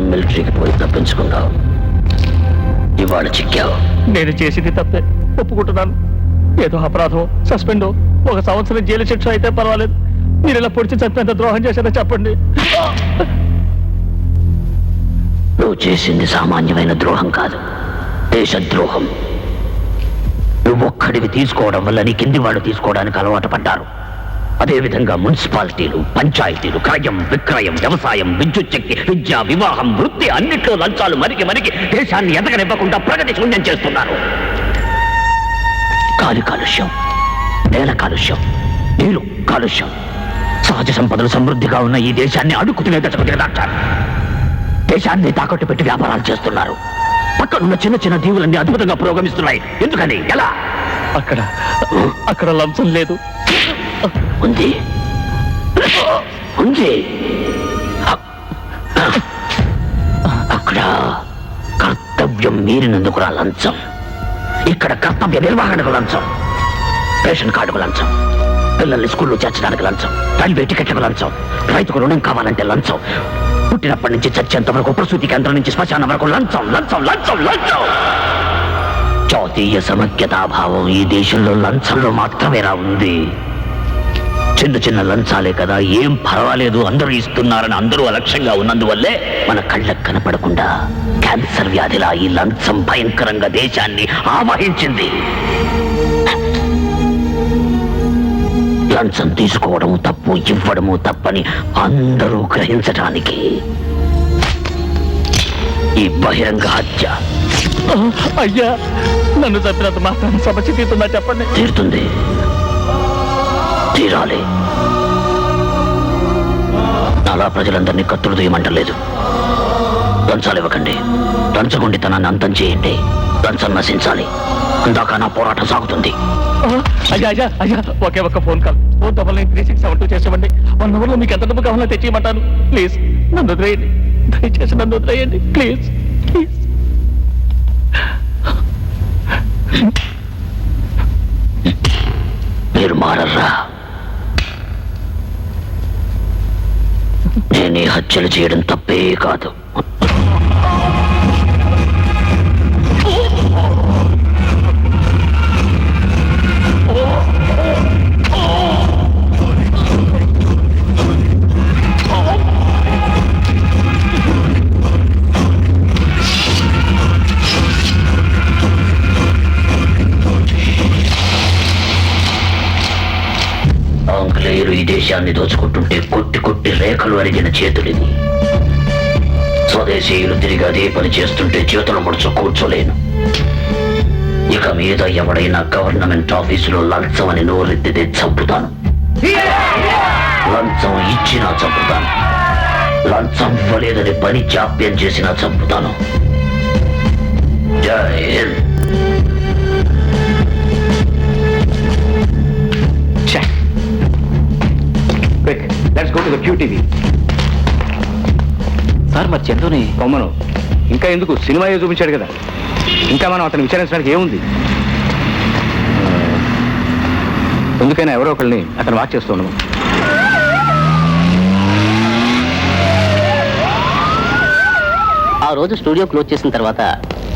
క్రితం మిలిటరీకి పోయి తప్పించుకున్నావు ఇవాళ చిక్కావు. నేను చేసింది తప్పే. ఒప్పుకుంటున్నాను. ఏదో అపరాధం సస్పెండ్ ఒక సంవత్సరం జైలు శిక్ష అయితే పర్వాలేదు. మీరు ఇలా పొడిచి చంపేంత ద్రోహం చేశారో చెప్పండి. నువ్వు చేసింది సామాన్యమైన ద్రోహం కాదు. దేశద్రోహం. నువ్వొక్కడివి తీసుకోవడం వల్ల నీ కింది వాళ్ళు తీసుకోవడానికి అలవాటు పడ్డారు. అదేవిధంగా మున్సిపాలిటీలు పంచాయతీలు క్రయం విక్రయం వ్యవసాయం విద్యుత్ శక్తి విద్య వివాహం వృత్తి అన్నిట్లో లంచాలు మరికి మరికి దేశాన్ని ఎదగనివ్వకుండా ప్రగతి శూన్యం చేస్తున్నారు. గాలి కాలుష్యం నేల కాలుష్యం నీరు కాలుష్యం సహజ సంపదలు సమృద్ధిగా ఉన్న ఈ దేశాన్ని అడుక్కుతునే దశకు దిగదార్చారు దేశాన్ని తాకట్టు పెట్టి వ్యాపారాలు చేస్తున్నారు. పక్కనున్న చిన్న చిన్న దీవులన్నీ అద్భుతంగా పురోగమిస్తున్నాయి. ఎందుకని? ఎలా? అక్కడ అక్కడ లంచం లేదు. ఉంది. ఉంది. అక్కడ కర్తవ్యం మీరినందుకు లంచం. ఇక్కడ కర్తవ్య నిర్వహణకు లంచం. రేషన్ కార్డుకు లంచం. పిల్లల్ని స్కూల్లో చేర్చడానికి లంచం. రైల్వే టికెట్లకు లంచం. రైతుకు రుణం కావాలంటే లంచం. పుట్టినప్పటి నుంచి చచ్చేంత వరకు ప్రసూతి కేంద్రం నుంచి శ్మశానం వరకు లంచం లంచం లంచం లంచం. జాతీయ సమైక్యతాభావం ఈ దేశంలో లంచంలో మాత్రమేరా ఉంది. చిన్న చిన్న లంచాలే కదా ఏం పర్వాలేదు అందరూ ఇస్తున్నారని అందరూ అలక్ష్యంగా ఉన్నందువల్లే మన కళ్ళకు కనపడకుండా క్యాన్సర్ వ్యాధిలా ఈ లంచం భయంకరంగా దేశాన్ని ఆవహించింది. లంచం తీసుకోవడము తప్పు ఇవ్వడము తప్పని అందరూ గ్రహించటానికి ఈ బహిరంగ హత్య. అయ్యా నన్ను చంపినంత మాత్రాన సమస్య తీరుతుందా చెప్పండి? తీరుతుంది. తీరాలి. నాలా ప్రజలందరినీ కత్తులు తీయమంటలేదు లంచాలు ఇవ్వకండి లంచగొండితనాన్ని అంతం చేయండి. లంచం నశించాలి. అందాక నా పోరాటం సాగుతుంది. అయ్యా అయ్యా అయ్యా ఒకే ఒక్క phone call. Phone double nine three six seven two చేసేవండి one అవర్లో మీకు ఎంత డబ్బు కావాలో తెచ్చియమంటాను. ప్లీజ్ నన్ను వదిలేయండి. దయచేసి నన్ను వదిలేయండి. Please please. మీరు మారర్రా నేను ఈ హత్యలు చేయడం తప్పే కాదు. దేశాన్ని దోచుకుంటుంటే కొట్టి కొట్టి రేఖలు అరిగిన చేతులివి స్వదేశీయులు తిరిగి అదే పని చేస్తుంటే చేతులు ముడుచు కూర్చోలేను. ఇక మీద ఎవడైనా గవర్నమెంట్ ఆఫీసులో లంచం అని నోరెత్తితే చంపుతాను. లంచం ఇచ్చినా చంపుతాను. లంచం ఇవ్వలేదని పని జాప్యం చేసినా చంపుతాను. Jai Hind. To the QTV. Sir మరి చందుని? బొమ్మను. ఇంకా ఎందుకు? సినిమా ఏ చూపించాడు కదా. ఇంకా మనం అతను విచారించడానికి ఏముంది? ఎందుకైనా ఎవరో ఒకరిని అతను వాచ్ చేస్తున్నాము ఆ రోజు స్టూడియో క్లోజ్ చేసిన తర్వాత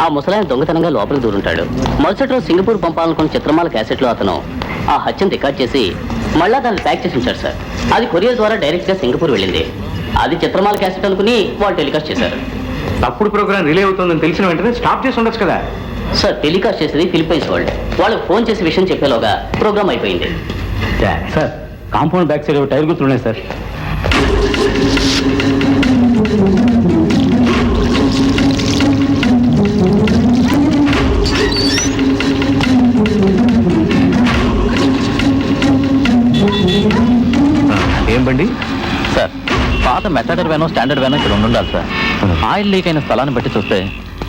ఆ ముసలాయన దొంగతనంగా లోపలికి దూరుంటాడు. మరుసటి రోజు సింగపూర్ పంపాలనుకున్న చిత్రమాల క్యాసెట్లో అతను ఆ హత్యను రికార్డ్ చేసి మళ్ళా దాన్ని ప్యాక్ చేసి ఉంచాడు సార్. అది కొరియర్ ద్వారా డైరెక్ట్గా సింగపూర్ వెళ్ళింది. అది చిత్రమాల క్యాసెట్ అనుకుని వాళ్ళు టెలికాస్ట్ చేశారు. తప్పుడు ప్రోగ్రామ్ రిలే అవుతుందని తెలిసిన వెంటనే స్టాప్ చేసి ఉండొచ్చు కదా. సార్ టెలికాస్ట్ చేసేది ఫిలిపైన్స్ వరల్డ్. వాళ్ళకి ఫోన్ చేసి విషయం చెప్పేలోగా ప్రోగ్రామ్ అయిపోయింది. Sir compound back side tyre గుర్తులు ఉన్నాయి సార్. బండి సార్ పాత మెథడర్ వ్యానో స్టాండర్డ్ వ్యానో ఇక్కడ ఉండాలి సార్. ఆయిల్ లీక్ అయిన స్థలాన్ని బట్టి చూస్తే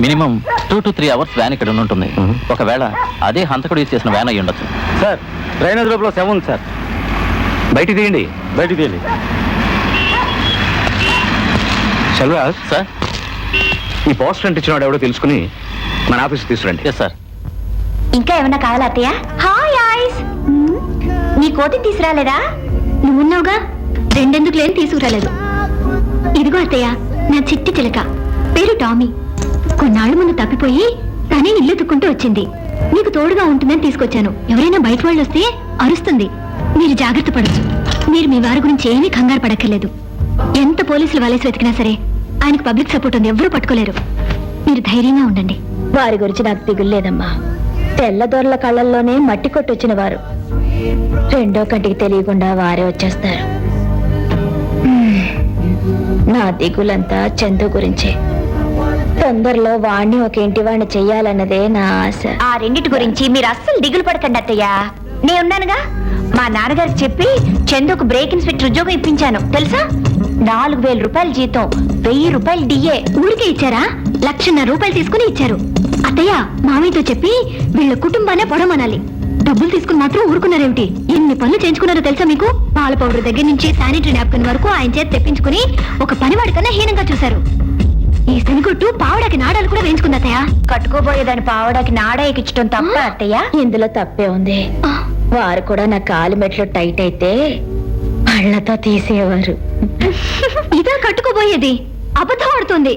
minimum two to three hours van ఇక్కడ ఉంటుంది. ఒకవేళ అదే హంతకుడు యూజ్ చేసిన వ్యాన్ అయి ఉండొచ్చు. సార్ డ్రైనేజ్ లోపల సెవెన్ సార్. బయటికి తీయండి. బయటికి తీయండి. శల్వాస్ సార్. ఈ పోస్టర్ అంటించినాడు ఎవడో తెలుసుకుని మన ఆఫీస్కి తీసుకురండి. ఎస్ సార్ ఇంకా ఏమన్నా కావాలా అత్తయ్య? హాయ్ ఐస్ నీ కోటి తీసుకురాలేదా? నువ్వున్నావుగా? రెండెందుకు లేని తీసుకురాలేదు. ఇదిగో అత్తయ్య నా చిట్టి చిలక. పేరు టామీ. కొన్నాళ్ళ ముందు తప్పిపోయి తనే ఇల్లు తుక్కుంటూ వచ్చింది. నీకు తోడుగా ఉంటుందని తీసుకొచ్చాను. ఎవరైనా బయట వాళ్ళు వస్తే అరుస్తుంది. మీరు జాగ్రత్త పడచ్చు మీరు మీ వారి గురించి ఏమీ కంగారు పడక్కర్లేదు. ఎంత పోలీసులు వలేసి వెతికినా సరే ఆయనకు పబ్లిక్ సపోర్ట్ ఉంది ఎవరూ పట్టుకోలేరు. మీరు ధైర్యంగా ఉండండి. వారి గురించి నాకు దిగులేదమ్మా తెల్లదొరల కళ్ళల్లోనే మట్టి కొట్టొచ్చిన వారు. రెండో కంటికి తెలియకుండా వారే వచ్చేస్తారు. నా దిగులంతా చందు గురించే. తొందరలో వాణ్ణి ఒక ఇంటి వాణ్ణి చెయ్యాలన్నదే నా ఆశ. ఆ రెండిటి గురించి మీరు అస్సలు దిగులు పడకండి అత్తయ్య. నేనున్నానుగా మా నాన్నగారు చెప్పి చందుకు బ్రేక్ ఇన్స్పెక్టర్ ఉద్యోగం ఇప్పించాను. తెలుసా? నాలుగు వేల రూపాయల జీతం వెయ్యి రూపాయలు డిఏ. ఊరికే ఇచ్చారా? లక్షన్నర రూపాయలు తీసుకుని ఇచ్చారు. అత్తయ్య మామయ్యతో చెప్పి వీళ్ళ కుటుంబాన్ని పొడమనాలి. డబ్బులు తీసుకుని మాత్రం ఊరుకున్నారేమిటి? ఎన్ని పనులు చేయించుకున్నారో తెలుసా మీకు? పాల పౌడర్ దగ్గర నుంచి శానిటరీ నాప్కిన్ వరకు ఆయన చేతి తెప్పించుకుని ఒక పనివాడి కన్నా హీనంగా చూశారు. ఈ శనిగొట్టు పావడాకి నాడాలు కూడా వేయించుకుంది అత్తయ్య. కట్టుకోబోయేదాని పావడానికి నాడా ఎక్కించడం తప్ప అత్తయ్య? ఇందులో తప్పే ఉంది. వారు కూడా నా కాలు మెట్లు టైట్ అయితే పళ్ళతో తీసేవారు. ఇదా కట్టుకోబోయేది. అబద్ధం ఆడుతుంది.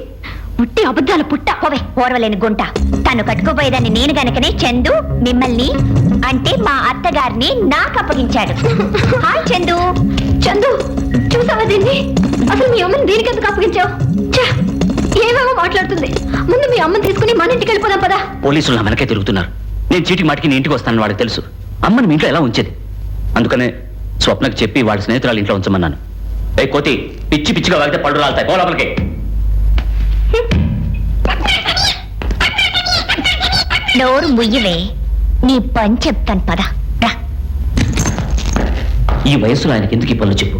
పుట్టి అబద్ధాలు పుట్ట. పోవే ఓర్వలేని గుంట. తను కట్టుకోపోయేదాన్ని నేను గనకనే చందు మిమ్మల్ని అంటే మా అత్తగారిని నాకు అప్పగించాడు. హాయ్ చందు. చందు చూసావా దీన్ని? అసలు మీ అమ్మని దీనికి ఎందుకు అప్పగించావు? ఛే, ఏవేవో మాట్లాడుతుంది. ముందు మీ అమ్మని తీసుకుని మన ఇంటికి వెళ్ళిపోదాం పదా. పోలీసులు నా వెనకే తిరుగుతున్నారు. నేను చీటి మాటికి నీ ఇంటికి వస్తానని వాడికి తెలుసు. అమ్మని మీ ఇంట్లో ఎలా ఉంచేది? అందుకనే స్వప్నకు చెప్పి వాడి స్నేహితురాలు ఇంట్లో ఉంచమన్నాను. ఏ కోతి పిచ్చి పిచ్చిగా వాగితే పళ్ళు రాలుతాయి. పో లోపలికి. నోరు ముయ్యవే. నీ పని చెప్తాను పద. రా. ఈ వయసులో ఆయనకి ఎందుకు ఈ పనులు చెప్పు?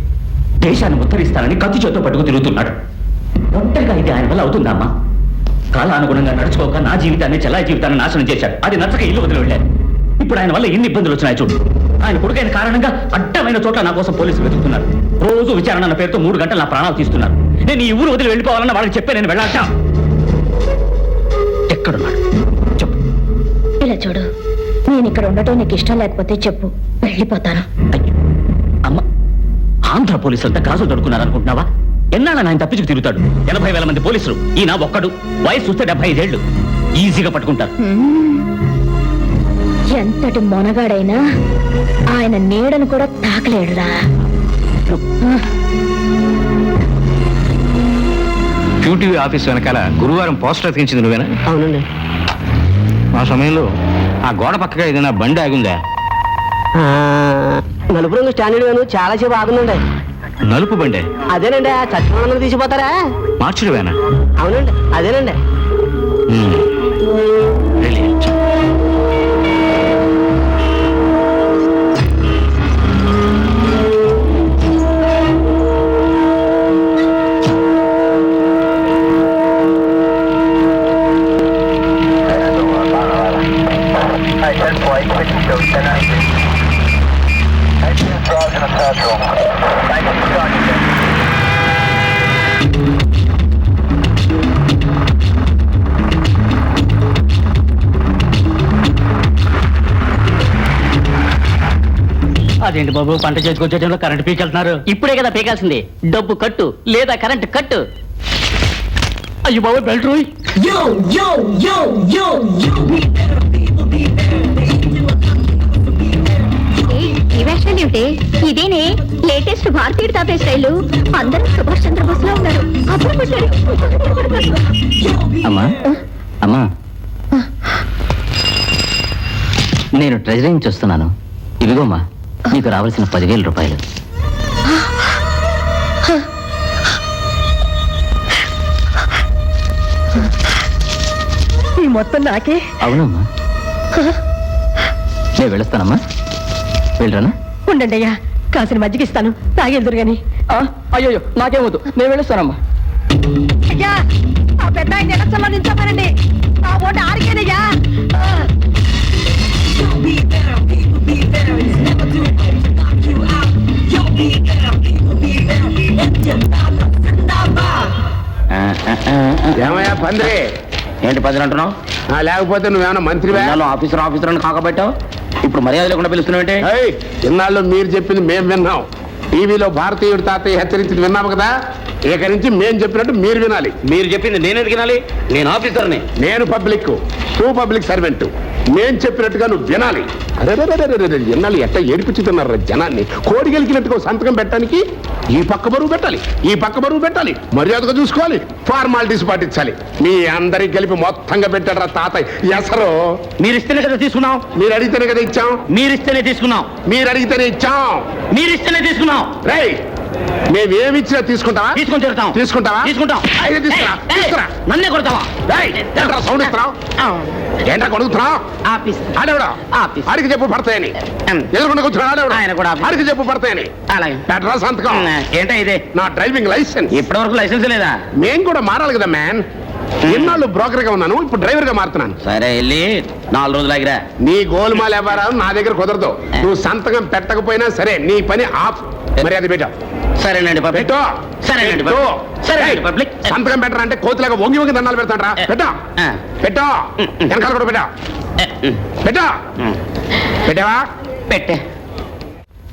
దేశాన్ని ఉత్తరిస్తానని కత్తి చేతో పట్టుకు తిరుగుతున్నాడు. ఒంటరిగా ఇది ఆయన వల్ల అవుతుందా అమ్మా? కాలానుగుణంగా నడుచుకోక నా జీవితాన్ని చెల్లాయి జీవితాన్ని నాశనం చేశాడు. అది నచ్చక ఇల్లు వదిలి వెళ్ళాను ఇప్పుడు ఆయన వల్ల ఎన్ని ఇబ్బందులు వచ్చినాయి చూడు. ఆయన కొడుకైన కారణంగా అడ్డమైన చోట్ల నా కోసం పోలీసులు వెతుకుతున్నారు. రోజు విచారణ అన్న పేరుతో మూడు గంటలు నా ప్రాణాలు తీస్తున్నారు. నేను ఈ ఊరు వదిలి వెళ్ళిపోవాలన్న వాళ్ళకి చెప్పే నేను వెళ్ళాట ఎక్కడున్నాడు? చూడు. నేను ఇక్కడ ఉండటం నీకు ఇష్టం లేకపోతే చెప్పు. వెళ్ళిపోతాను. అయ్యో. అమ్మ ఆంధ్ర పోలీసులంతా గాజులు దొడుకున్నారు అనుకుంటున్నావా ఎన్నాళ్ళ ఆయన తప్పించుకు తిరుగుతాడు? ఎనభై వేల మంది పోలీసులు. ఈయన ఒక్కడు. వయసు చూస్తే డెబ్బై ఐదేళ్ళు ఈజీగా పట్టుకుంటారు. ఎంతటి మొనగాడైనా ఆయన నీడను కూడా తాకలేడురా. క్యూటీవీ ఆఫీస్ వెనకాల గురువారం పోస్టర్ అతికించింది నువ్వేనా? అవునండి. ఆ సమయంలో ఆ గోడ పక్కగా ఏదైనా బండి ఆగుందా? నలుపు రంగు స్టాండర్డ్ గాను చాలా సేపు ఆగుందండి. నలుపు బండే? అదేనండి ఆ చచ్చిపోయిన తీసిపోతారా? మార్చుడువేనా అవునండి అదేనండి. అదేంటి బాబు? పంట చేతికొచ్చే టైంలో కరెంట్ పీకెళ్తున్నారు ఇప్పుడే కదా పీకాల్సింది. డబ్బు కట్టు లేదా కరెంట్ కట్టు. అయ్యో బాబు బెల్ట్ రోయ్. ఈ వేషాలు ఏమిటి ఇదేనే లేటెస్ట్ భారతీయ తాతయ్య స్టైల్. అందరూ సుభాష్ చంద్రబోస్లో ఉన్నారు అమ్మా నేను ట్రెజరీ నుంచి వస్తున్నాను. ఇదిగోమ్మా నీకు రావాల్సిన పదివేల రూపాయలు. ఈ మొత్తం నాకే? అవునమ్మా. నేను వెళ్ళొస్తానమ్మా. వెళ్ళరానా? ఉండండి అయ్యా. కాసిన మజ్జిగ ఇస్తాను. తాగెళ్దురు గాని అయ్యో నాకేమొద్దు నేను వెళ్ళొస్తానమ్మా. అయ్యా ఆ పెద్ద ఆయన ఎలక్షన్లో ఆ ఓటు ఆరికేనయ్యా. ఏమయ్యా పందిరి? ఏంటి పది అంటున్నావు? ఆ, లేకపోతే నువ్వేమన్నా మంత్రివా? ఆఫీసర్ ఆఫీసర్ అని కాకబెట్టావు ఇప్పుడు మర్యాద లేకుండా పిలుస్తున్నావు ఇన్నాళ్ళు మీరు చెప్పింది మేం విన్నాం. టీవీలో భారతీయుడు తాతయ్య హెచ్చరించి విన్నాము కదా? ఇక నుంచి మేం చెప్పినట్టు మీరు వినాలి. మీరు చెప్పింది నేను ఎందుకు వినాలి? నేను ఆఫీసర్ని. నేను పబ్లిక్ టూ పబ్లిక్ సర్వెంట్. నేను చెప్పినట్టుగా నువ్వు వినాలి. అరే వినాలి. ఎట్ట ఏడిపించుతున్నారు జనాన్ని. కోడి గెలికినట్టుగా సంతకం పెట్టడానికి ఈ పక్క బరువు పెట్టాలి. ఈ పక్క బరువు పెట్టాలి. మర్యాదగా చూసుకోవాలి. ఫార్మాలిటీస్ పాటించాలి. మీ అందరికి కలిపి మొత్తంగా పెట్టాడు రా తాతయ్య. ఎసరు మీరు ఇస్తేనే కదా తీసుకున్నాం. మీరు అడిగితేనే కదా ఇచ్చాం. మీరు ఇస్తేనే తీసుకున్నాం. మీరు అడిగితేనే ఇచ్చాం. మీరు ఇస్తేనే తీసుకున్నాం. రేయ్ మేమేమిచ్చినా తీసుకుంటావా? తీసుకొని తిడతాం తీసుకుంటావా? తీసుకుంటాం. అయితే తీసుకురా ఏయ్, ఏయ్, తీసుకురా. నన్నే కొడతావా? రేయ్, ఏంట్రా సౌండ్ ఇస్తున్నావు? ఏంట్రా కొడుకుతున్నావు ఆఫీస్ ఆడేవిడా? ఆఫీస్. ఆడికి చెప్పు పడతాయని. ఉమ్. ఎదురుకుండా కూర్చున్నాడు ఆడేవిడా? ఆయన కూడా ఆఫీస్. ఆడికి చెప్పు పడతాయని. అలాగే. పెట్రా సంతకం. ఏంటా ఇదే? నా డ్రైవింగ్ లైసెన్స్. ఇప్పటి వరకు లైసెన్స్ లేదా? మేం కూడా మారాలి కదా మ్యాన్. ఎన్నాళ్ళు బ్రోకర్గా ఉన్నాను ఇప్పుడు డ్రైవర్గా మారుతున్నాను. సరే వెళ్ళి నాలుగు రోజులు ఆగిరా. నీ గోల్మాల్ వ్యవహారం నా దగ్గర కుదరదు. నువ్వు సంతకం పెట్టకపోయినా సరే నీ పని ఆఫ్. మర్యాద పెట్టా. సరేనండి పబ్లిక్. పెట్టు. సరేనండి పెట్టు. సరేనండి పబ్లిక్. సంతకం పెట్టరా అంటే కోతులాగా వంగి వంగి దండాలు పెడతాంట్రా పెట్టా. పెట్టా. వెనకాల కూడా పెట్టా. పెట్టా. పెట్టావా? పెట్టే.